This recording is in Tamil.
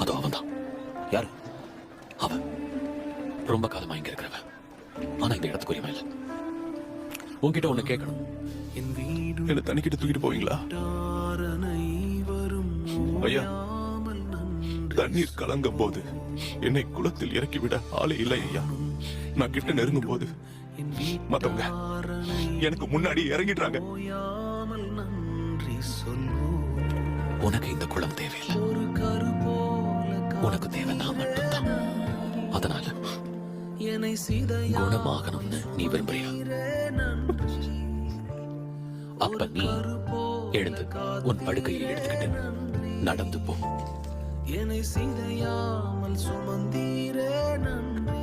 அதோ அவன் தான் யாரு? அவன். ரொம்ப காலமா இங்க இருக்கிறவன். ஆனா இந்த இடத்துக்கு உரிமை இல்லை. உன்கிட்ட ஒண்ணு கேட்கணும் என்ன தண்ணிக்கிட்ட தூக்கிட்டு போவீங்களா? ஐயா தண்ணீர் கலங்கும் போது என்னை குளத்தில் இறக்கி விட ஆளே இல்லை ஐயா. நான் கிட்ட நெருங்கும் போது என் மத்தவங்க எனக்கு முன்னாடி இறங்கிடுறாங்க. ஓயாமல் நன்றி சொல்வோம். உனக்கு இந்த குளம் தேவையில்லை. உனக்கு தேவை நான் மட்டும்தான். அதனால குணமாகணும்னு நீ விரும்புறியா? அப்ப நீ எழுந்து உன் படுக்கையை எடுத்துக்கிட்டு நடந்து போ. என்னை சிதையாமல் சுமந்தீரே நன்றி.